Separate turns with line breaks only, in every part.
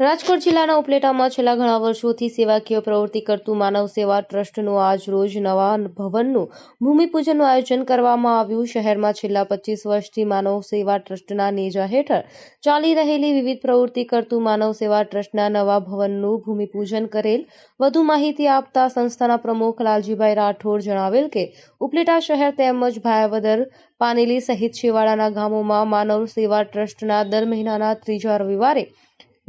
રાજકોટ જિલ્લાના ઉપલેટામાં છેલ્લા ઘણા વર્ષોથી સેવાકીય પ્રવૃત્તિ કરતું માનવ સેવા ટ્રસ્ટનું આજ રોજ નવા ભવનનું ભૂમિપૂજનનું આયોજન કરવામાં આવ્યું. શહેરમાં છેલ્લા પચીસ વર્ષથી માનવ સેવા ટ્રસ્ટના નેજા હેઠળ ચાલી રહેલી વિવિધ પ્રવૃત્તિ કરતું માનવ સેવા ટ્રસ્ટના નવા ભવનનું ભૂમિપૂજન કરેલ. વધુ માહિતી આપતા સંસ્થાના પ્રમુખ લાલજીભાઈ રાઠોડ જણાવેલ કે, ઉપલેટા શહેર તેમજ ભાયાવદર પાનેલી સહિત છેવાડાના ગામોમાં માનવ સેવા ટ્રસ્ટના દર મહિનાના ત્રીજા રવિવારે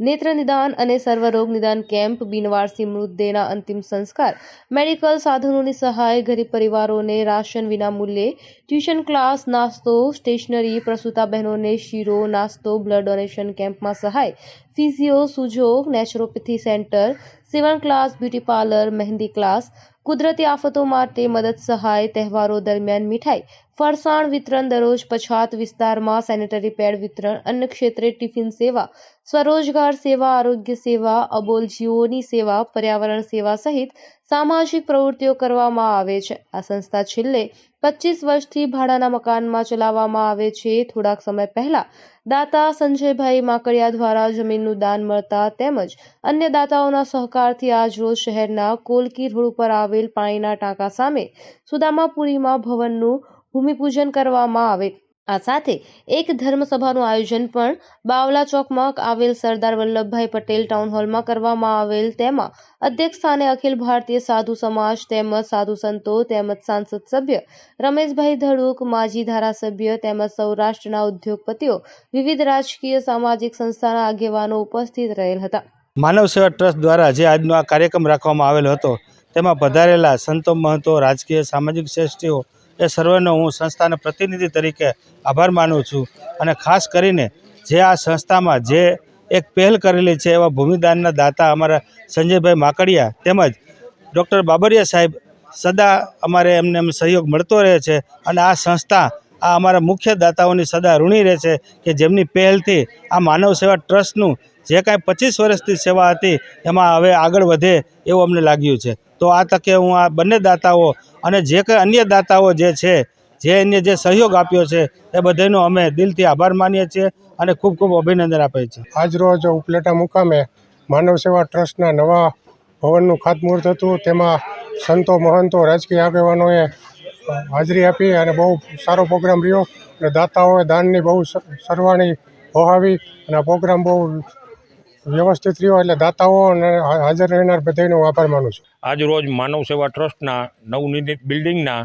નેત્ર નિદાન અને સર્વરોગ નિદાન કેમ્પ બિનવારસી મૃતદેહના અંતિમ સંસ્કાર. મેડિકલ સાધનોની સહાય ગરીબ પરિવારોને રાશન વિના મૂલ્યે ટ્યુશન ક્લાસ, નાસ્તો, સ્ટેશનરી, પ્રસૂતા બહેનોને શીરો, નાસ્તો, બ્લડ ડોનેશન કેમ્પમાં સહાય. ફિઝિયો સુજોગ નેચરોપેથી સેન્ટર સીવણ ક્લાસ, બ્યુટી પાર્લર, મહેંદી ક્લાસ, કુદરતી આફતો માટે મદદ સહાય, તહેવારો દરમિયાન મીઠાઈ ફરસાણ વિતરણ દરરોજ પછાત વિસ્તારમાં સેનેટરી પેડ વિતરણ અન્ય ક્ષેત્રે ટિફિન સેવા, સ્વરોજગાર સેવા, આરોગ્ય સેવા અબોલ જીવોની સેવા, પર્યાવરણ સેવા સહિત સામાજિક પ્રવૃત્તિઓ કરવામાં આવે છે. આ સંસ્થા છેલ્લે પચીસ વર્ષથી ભાડાના મકાનમાં ચલાવવામાં આવે છે. થોડાક સમય પહેલા દાતા સંજયભાઈ માકડિયા દ્વારા જમીનનું દાન મળતા તેમજ અન્ય દાતાઓના સહકારથી આજરોજ શહેરના કોલકી રોડ ઉપર આવેલ પાણીના ટાંકા સામે સુદામાપુરીમાં ભવનનું ભૂમિપૂજન કરવામાં આવે. આ સાથે એક ધર્મસભાનું આયોજન પણ બાવલા ચોકમાં આવેલ સરદાર વલ્લભભાઈ પટેલ ટાઉન હોલમાં કરવામાં આવેલ. તેમાં અધ્યક્ષ સ્થાને અખિલ ભારતીય સાધુ સમાજ, તેમજ સાધુ સંતો, તેમજ સાંસદ સભ્ય રમેશભાઈ ધડુક, માજી ધારાસભ્ય તેમજ સૌરાષ્ટ્રના ઉદ્યોગપતિઓ, વિવિધ રાજકીય સામાજિક સંસ્થાના આગેવાનો ઉપસ્થિત રહેલ હતા.
માનવ સેવા ટ્રસ્ટ દ્વારા જે આજનો આ કાર્યક્રમ રાખવામાં આવેલો હતો, તેમાં પધારેલા સંતો મહંતો, રાજકીય સામાજિક શ્રેષ્ઠીઓ એ સર્વેનો હું સંસ્થાના પ્રતિનિધિ તરીકે આભાર માનું છું. અને ખાસ કરીને જે આ સંસ્થામાં જે એક પહેલ કરેલી છે એવા ભૂમિદાનના દાતા અમારા સંજયભાઈ માકડિયા તેમજ ડૉક્ટર બાબરિયા સાહેબ સદા અમારે એમને એમ સહયોગ મળતો રહે છે અને આ સંસ્થા આ અમારા મુખ્ય દાતાઓની સદા ઋણી રહે છે કે જેમની પહેલથી આ માનવ સેવા ટ્રસ્ટનું જે કાંઈ પચીસ વર્ષથી સેવા હતી એમાં હવે આગળ વધે એવું અમને લાગ્યું છે. તો આ તકે હું આ બંને દાતાઓ અને જે કંઈ અન્ય દાતાઓ જે છે, જે અન્ય જે સહયોગ આપ્યો છે, એ બધાનો અમે દિલથી આભાર માનીએ છીએ અને ખૂબ ખૂબ અભિનંદન આપીએ છીએ
આજરોજ ઉપલેટા મુકામે માનવ સેવા ટ્રસ્ટના નવા ભવનનું ખાતમુહૂર્ત હતું. તેમાં સંતો, મહંતો, રાજકીય આગેવાનોએ હાજરી આપી અને બહુ સારો પ્રોગ્રામ રહ્યો. અને દાતાઓએ દાનની બહુ સરવાણી વહાવી અને આ પ્રોગ્રામ બહુ વ્યવસ્થિત રહ્યો એટલે દાતાઓ અને હાજર રહેનાર બધાનો આભાર માનું છું.
આજ રોજ માનવ સેવા ટ્રસ્ટના નવનિર્મિત બિલ્ડિંગના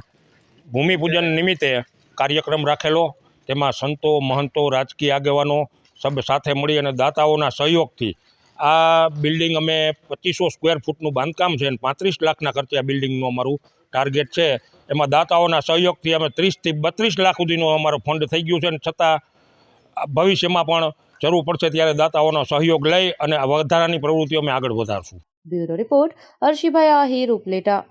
ભૂમિપૂજન નિમિત્તે કાર્યક્રમ રાખેલો, તેમાં સંતો, મહંતો, રાજકીય આગેવાનો સબ સાથે મળી અને દાતાઓના સહયોગથી આ બિલ્ડિંગ અમે પચીસો સ્ક્વેર ફૂટનું બાંધકામ છે અને પાંત્રીસ લાખના ખર્ચે આ બિલ્ડિંગનું અમારું ટાર્ગેટ છે. એમાં દાતાઓના સહયોગથી અમે ત્રીસથી બત્રીસ લાખ સુધીનો અમારો ફંડ થઈ ગયું છે અને છતાં ભવિષ્યમાં પણ જરૂર પડશે ત્યારે દાતાઓનો સહયોગ લઈ અને વધારાની પ્રવૃત્તિઓ અમે આગળ વધારશું.
Bureau report Harshibhai Ahir Upleta.